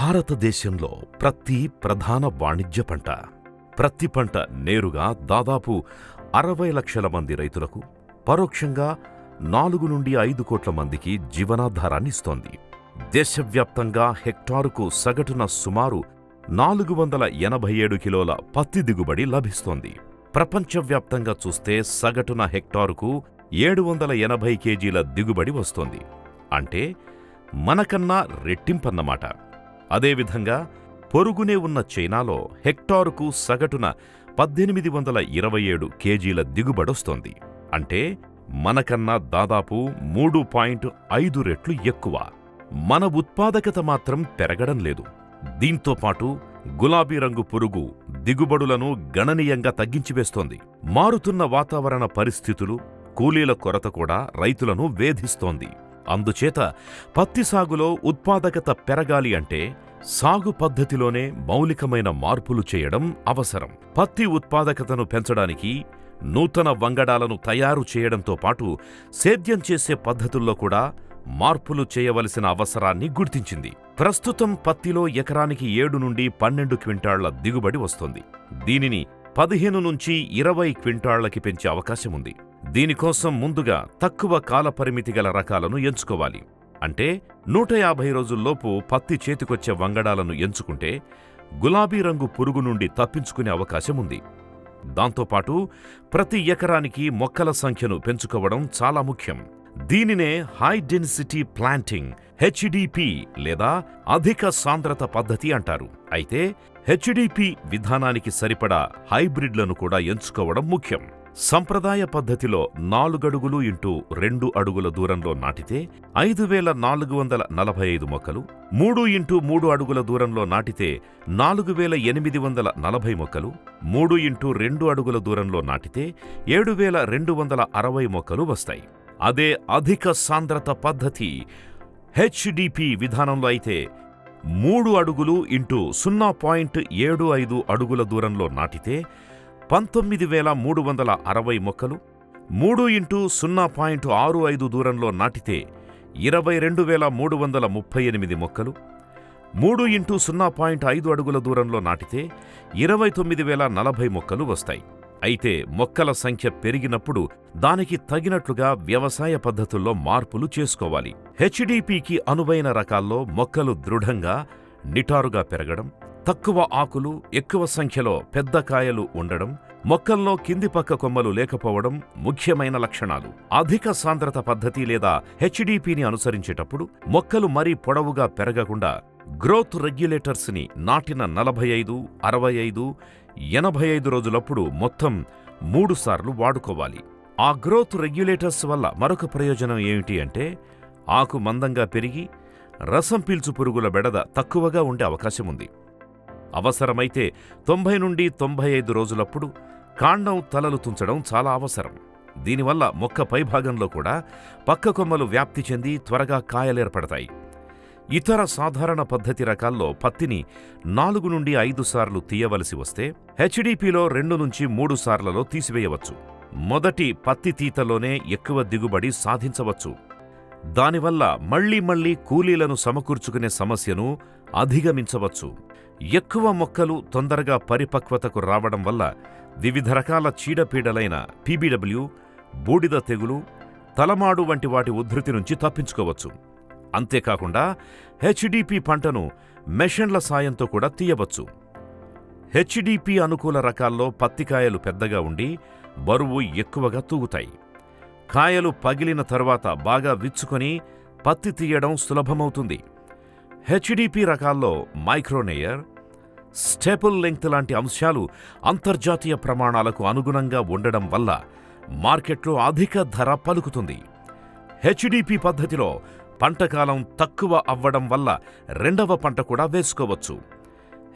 భారతదేశంలో ప్రతి ప్రధాన వాణిజ్య పంట ప్రత్తి పంట నేరుగా దాదాపు అరవై లక్షల మంది రైతులకు పరోక్షంగా నాలుగు నుండి ఐదు కోట్ల మందికి జీవనాధారాన్ని ఇస్తోంది. దేశవ్యాప్తంగా హెక్టారుకు సగటున సుమారు నాలుగు వందల ఎనభై ఏడు కిలోల పత్తి దిగుబడి లభిస్తోంది. ప్రపంచవ్యాప్తంగా చూస్తే సగటున హెక్టారుకు ఏడు వందల ఎనభై కేజీల దిగుబడి వస్తోంది. అంటే మనకన్నా రెట్టింపన్నమాట. అదేవిధంగా పొరుగునే ఉన్న చైనాలో హెక్టారుకు సగటున పద్దెనిమిది వందల ఇరవై ఏడు కేజీల దిగుబడొస్తోంది. అంటే మనకన్నా దాదాపు మూడు పాయింట్ ఐదు రెట్లు ఎక్కువ. మన ఉత్పాదకత మాత్రం పెరగడం లేదు. దీంతో పాటు గులాబీ రంగు పురుగు దిగుబడులను గణనీయంగా తగ్గించివేస్తోంది మారుతున్న వాతావరణ పరిస్థితులు కూలీల కొరత కూడా రైతులను వేధిస్తోంది. అందుచేత పత్తి సాగులో ఉత్పాదకత పెరగాలి అంటే సాగు పద్ధతిలోనే మౌలికమైన మార్పులు చేయడం అవసరం. పత్తి ఉత్పాదకతను పెంచడానికి నూతన వంగడాలను తయారు చేయడంతో పాటు సేద్యం చేసే పద్ధతుల్లో కూడా మార్పులు చేయవలసిన అవసరాన్ని గుర్తించింది. ప్రస్తుతం పత్తిలో ఎకరానికి ఏడు నుండి పన్నెండు క్వింటాళ్ళ దిగుబడి వస్తోంది. దీనిని పదిహేను నుంచి ఇరవై క్వింటాళ్ళకి పెంచే అవకాశం ఉంది దీనికోసం ముందుగా తక్కువ కాలపరిమితి గల రకాలను ఎంచుకోవాలి. అంటే నూట యాభై రోజుల్లోపు పత్తి చేతికొచ్చే వంగడాలను ఎంచుకుంటే గులాబీ రంగు పురుగు నుండి తప్పించుకునే అవకాశం ఉంది. దాంతోపాటు ప్రతి ఎకరానికి మొక్కల సంఖ్యను పెంచుకోవడం చాలా ముఖ్యం. దీనినే హై డెన్సిటీ ప్లాంటింగ్ హెచ్డిపి లేదా అధిక సాంద్రత పద్ధతి అంటారు. అయితే హెచ్డిపి విధానానికి సరిపడా హైబ్రిడ్లను కూడా ఎంచుకోవడం ముఖ్యం. సంప్రదాయ పద్ధతిలో నాలుగడుగులు ఇంటూ రెండు అడుగుల దూరంలో నాటితే ఐదు వేల నాలుగు వందల నలభై ఐదు మొక్కలు మూడు ఇంటూ మూడు అడుగుల దూరంలో నాటితే నాలుగు వేల ఎనిమిది వందల నలభై మొక్కలు మూడు ఇంటూ రెండు అడుగుల దూరంలో నాటితే ఏడు వేల రెండు వందల అరవై మొక్కలు వస్తాయి. అదే అధిక సాంద్రత పద్ధతి హెచ్డిపి విధానంలో అయితే మూడు అడుగులు ఇంటూ సున్నా పాయింట్ ఏడు ఐదు అడుగుల దూరంలో నాటితే పంతొమ్మిది వేల మూడు వందల అరవై మొక్కలు మూడు ఇంటూ సున్నా పాయింట్ ఆరు ఐదు దూరంలో నాటితే ఇరవై రెండు వేల మూడు వందల ముప్పై ఎనిమిది మొక్కలు మూడు ఇంటూ సున్నా పాయింట్ ఐదు అడుగుల దూరంలో నాటితే ఇరవై తొమ్మిది వేల నలభై మొక్కలు వస్తాయి. అయితే మొక్కల సంఖ్య పెరిగినప్పుడు దానికి తగినట్లుగా వ్యవసాయ పద్ధతుల్లో మార్పులు చేసుకోవాలి. హెచ్డిపికి అనువైన రకాల్లో మొక్కలు దృఢంగా నిటారుగా పెరగడం తక్కువ ఆకులు ఎక్కువ సంఖ్యలో పెద్ద కాయలు ఉండడం మొక్కల్లో కింది పక్క కొమ్మలు లేకపోవడం ముఖ్యమైన లక్షణాలు. అధిక సాంద్రత పద్ధతి లేదా హెచ్డిపిని అనుసరించేటప్పుడు మొక్కలు మరీ పొడవుగా పెరగకుండా గ్రోత్ రెగ్యులేటర్స్ని నాటిన నలభై ఐదు అరవై ఐదు ఎనభై ఐదు రోజులప్పుడు మొత్తం మూడుసార్లు వాడుకోవాలి. ఆ గ్రోత్ రెగ్యులేటర్స్ వల్ల మరొక ప్రయోజనం ఏమిటి అంటే ఆకు మందంగా పెరిగి రసం పీల్చు పురుగుల బెడద తక్కువగా ఉండే అవకాశం ఉంది. అవసరమైతే తొంభై నుండి తొంభై ఐదు రోజులప్పుడు కాండం తలలు తుంచడం చాలా అవసరం. దీనివల్ల మొక్క పైభాగంలో కూడా పక్క కొమ్మలు వ్యాప్తి చెంది త్వరగా కాయలేర్పడతాయి. ఇతర సాధారణ పద్ధతి రకాల్లో పత్తిని నాలుగు నుండి ఐదు సార్లు తీయవలసి వస్తే హెచ్డిపిలో రెండు నుంచి మూడు సార్లలో తీసివేయవచ్చు. మొదటి పత్తి తీతలోనే ఎక్కువ దిగుబడి సాధించవచ్చు. దానివల్ల మళ్ళీ మళ్ళీ కూలీలను సమకూర్చుకునే సమస్యను అధిగమించవచ్చు. ఎక్కువ మొక్కలు తొందరగా పరిపక్వతకు రావడం వల్ల వివిధ రకాల చీడపీడలైన పీబీడబ్ల్యూ బూడిద తెగులు తలమాడు వంటి వాటి ఉధృతి నుంచి తప్పించుకోవచ్చు. అంతేకాకుండా హెచ్డిపి పంటను మెషన్ల సాయంతో కూడా తీయవచ్చు. హెచ్డిపి అనుకూల రకాల్లో పత్తికాయలు పెద్దగా ఉండి బరువు ఎక్కువగా తూగుతాయి. కాయలు పగిలిన తర్వాత బాగా విచ్చుకొని పత్తి తీయడం సులభమవుతుంది. హెచ్డిపి రకాల్లో మైక్రోనేయర్ స్టేపుల్ లెంగ్త్ లాంటి అంశాలు అంతర్జాతీయ ప్రమాణాలకు అనుగుణంగా ఉండడం వల్ల మార్కెట్లో అధిక ధర పలుకుతుంది. హెచ్డిపి పద్ధతిలో పంటకాలం తక్కువ అవ్వడం వల్ల రెండవ పంట కూడా వేసుకోవచ్చు.